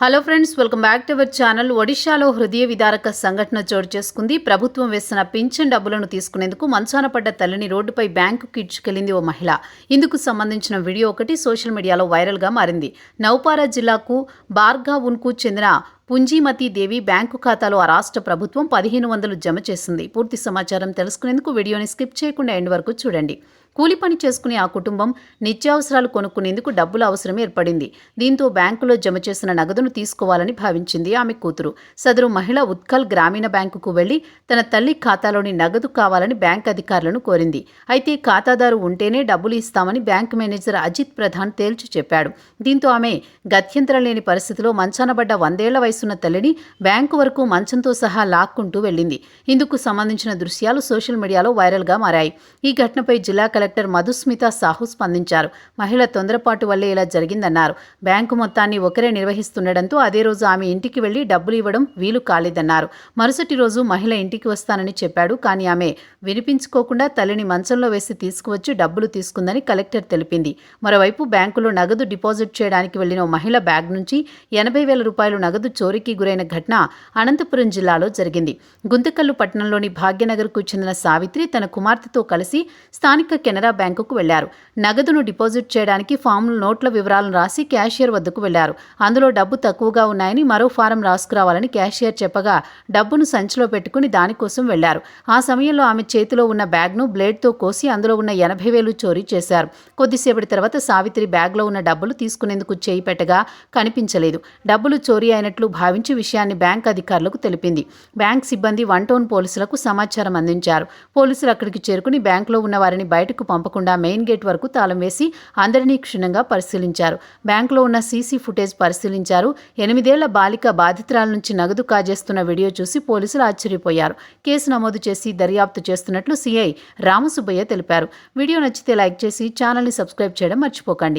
Hello friends welcome back to our channel. ఒడిశాలో హృదయ విదారక సంఘటన చోటు చేసుకుంది. ప్రభుత్వం వేసిన పింఛన్ డబ్బులను తీసుకునేందుకు మంచాన పడ్డ తల్లిని రోడ్డుపై బ్యాంకుకి ఇడ్చుకెళ్ళింది ఓ మహిళ. ఇందుకు సంబంధించిన వీడియో ఒకటి సోషల్ మీడియాలో వైరల్గా మారింది. నౌపారా జిల్లాకు బార్గావున్కు చెందిన పుంజీమతి దేవి బ్యాంకు ఖాతాలో ఆ రాష్ట్ర ప్రభుత్వం పదిహేను వందలు జమ చేసింది. పూర్తి సమాచారం తెలుసుకునేందుకు వీడియోని స్కిప్ చేయకుండా ఎండ్ వరకు చూడండి. కూలి పని చేసుకునే ఆ కుటుంబం నిత్యావసరాలు కొనుక్కునేందుకు డబ్బుల అవసరం ఏర్పడింది. దీంతో బ్యాంకులో జమ చేసిన నగదును తీసుకోవాలని భావించింది ఆమె కూతురు. సదరు మహిళ ఉత్కల్ గ్రామీణ బ్యాంకుకు వెళ్ళి తన తల్లి ఖాతాలోని నగదు కావాలని బ్యాంక్ అధికారులను కోరింది. అయితే ఖాతాదారు ఉంటేనే డబ్బులు ఇస్తామని బ్యాంక్ మేనేజర్ అజిత్ ప్రధాన్ తేల్చి చెప్పాడు. దీంతో ఆమె గత్యంతరం లేని పరిస్థితిలో మంచానబడ్డ వందేళ్ళ వయసున్న తల్లిని బ్యాంకు వరకు మంచంతో సహా లాక్కుంటూ వెళ్ళింది. ఇందుకు సంబంధించిన దృశ్యాలు సోషల్ మీడియాలో వైరల్గా మారాయి. ఈ ఘటనపై జిల్లా కలెక్టర్ మధుస్మిత సాహు స్పందించారు. మహిళ తొందరపాటు వల్లే ఇలా జరిగిందన్నారు. బ్యాంకు మొత్తాన్ని ఒకరే నిర్వహిస్తుండటంతో అదే రోజు ఆమె ఇంటికి వెళ్ళి డబ్బులు ఇవ్వడం వీలు కాలేదన్నారు. మరుసటి రోజు మహిళ ఇంటికి వస్తానని చెప్పాడు. కానీ ఆమె వినిపించుకోకుండా తల్లిని మంచంలో వేసి తీసుకువచ్చి డబ్బులు తీసుకుందని కలెక్టర్ తెలిపింది. మరోవైపు బ్యాంకులో నగదు డిపాజిట్ చేయడానికి వెళ్ళిన మహిళ బ్యాగ్ నుంచి ఎనభై వేల రూపాయలు నగదు చోరీకి గురైన ఘటన అనంతపురం జిల్లాలో జరిగింది. గుంతకల్లు పట్టణంలోని భాగ్యనగర్కు చెందిన సావిత్రి తన కుమార్తెతో కలిసి స్థానిక కెనరా బ్యాంకుకు వెళ్ళారు. నగదును డిపాజిట్ చేయడానికి ఫామ్లు నోట్ల వివరాలను రాసి క్యాషియర్ వద్దకు వెళ్ళారు. అందులో డబ్బు తక్కువగా ఉన్నాయని మరో ఫారం రాసుకురావాలని క్యాషియర్ చెప్పగా డబ్బును సంచిలో పెట్టుకుని దానికోసం వెళ్ళారు. ఆ సమయంలో ఆమె చేతిలో ఉన్న బ్యాగ్ను బ్లేడ్తో కోసి అందులో ఉన్న ఎనభై వేలు చోరీ చేశారు. కొద్దిసేపటి తర్వాత సావిత్రి బ్యాగ్లో ఉన్న డబ్బులు తీసుకునేందుకు చేయి పెట్టగా కనిపించలేదు. డబ్బులు చోరీ అయినట్లు భావించి విషయాన్ని బ్యాంక్ అధికారులకు తెలిపింది. బ్యాంక్ సిబ్బంది వన్ టౌన్ పోలీసులకు సమాచారం అందించారు. పోలీసులు అక్కడికి చేరుకుని బ్యాంకులో ఉన్న వారిని బయటకు పంపకుండా మెయిన్ గేట్ వరకు తాళం వేసి అందరినీ క్షుణ్ణంగా పరిశీలించారు. బ్యాంకులో ఉన్న సీసీ ఫుటేజ్ పరిశీలించారు. ఎనిమిదేళ్ళ బాలిక బాధితురాల నుంచి నగదు కాజేస్తున్న వీడియో చూసి పోలీసులు ఆశ్చర్యపోయారు. కేసు నమోదు చేసి దర్యాప్తు చేస్తున్నట్లు సీఐ రామసుబ్బయ్య తెలిపారు. వీడియో నచ్చితే లైక్ చేసి ఛానల్ని సబ్స్క్రైబ్ చేయడం మర్చిపోకండి.